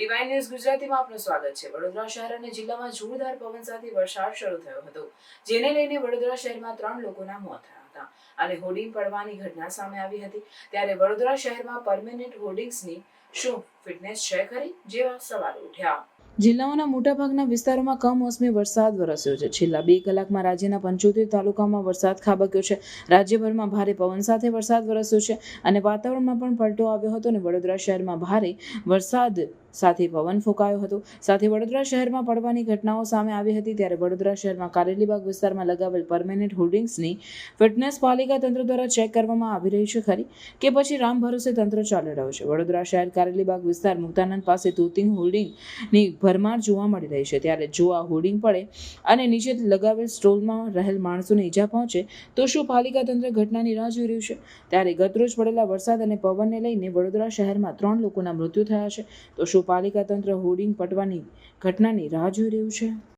News ગુજરાતીમાં આપનું સ્વાગત છે. વડોદરા શહેર અને જિલ્લામાં જોરદાર પવન સાથે વરસાદ શરૂ થયો હતો, જેને લઈને વડોદરા શહેરમાં ત્રણ લોકોના મોત થયા હતા અને હોર્ડિંગ પડવાની ઘટના સામે આવી હતી. ત્યારે વડોદરા શહેરમાં પરમેનન્ટ હોર્ડિંગ્સની શું ફિટનેસ છે ખરી? જેવા સવાલ ઉઠ્યા. જિલ્લાઓના મોટાભાગના વિસ્તારોમાં કમોસમી વરસાદ વરસ્યો છે. છેલ્લા બે કલાકમાં રાજ્યના પંચોતેર તાલુકામાં વરસાદ ખાબક્યો છે. રાજ્યભરમાં ભારે પવન સાથે વરસાદ વરસ્યો છે અને વાતાવરણમાં પણ પલટો આવ્યો હતો અને વડોદરા શહેરમાં ભારે વરસાદ સાથે પવન ફૂંકાયો હતો. સાથે વડોદરા શહેરમાં પડવાની ઘટનાઓ સામે આવી હતી ત્યારે વડોદરા શહેરમાં કારેલીબાગ વિસ્તારમાં લગાવેલ પરમેનન્ટ હોર્ડિંગ્સની ફિટનેસ પાલિકા તંત્ર દ્વારા ચેક કરવામાં આવી રહી છે ખરી કે પછી રામ ભરોસે તંત્ર ચાલી રહ્યું છે. વડોદરા શહેર કારેલીબાગ વિસ્તાર મુક્તાનંદ પાસે તોતિંગ હોર્ડિંગની ભરમાર જોવા મળી રહી છે. ત્યારે જો આ હોર્ડિંગ પડે અને નીચે લગાવેલ સ્ટોલમાં રહેલ માણસોને ઈજા પહોંચે, તો શું પાલિકા તંત્ર ઘટનાની રાહ જોઈ રહ્યું છે? ત્યારે ગતરોજ પડેલા વરસાદ અને પવનને લઈને વડોદરા શહેરમાં ત્રણ લોકોના મૃત્યુ થયા છે. તો શું પાલિકા તંત્ર હોર્ડિંગ પટવાની ઘટનાની રાહ જોઈ રહ્યું છે?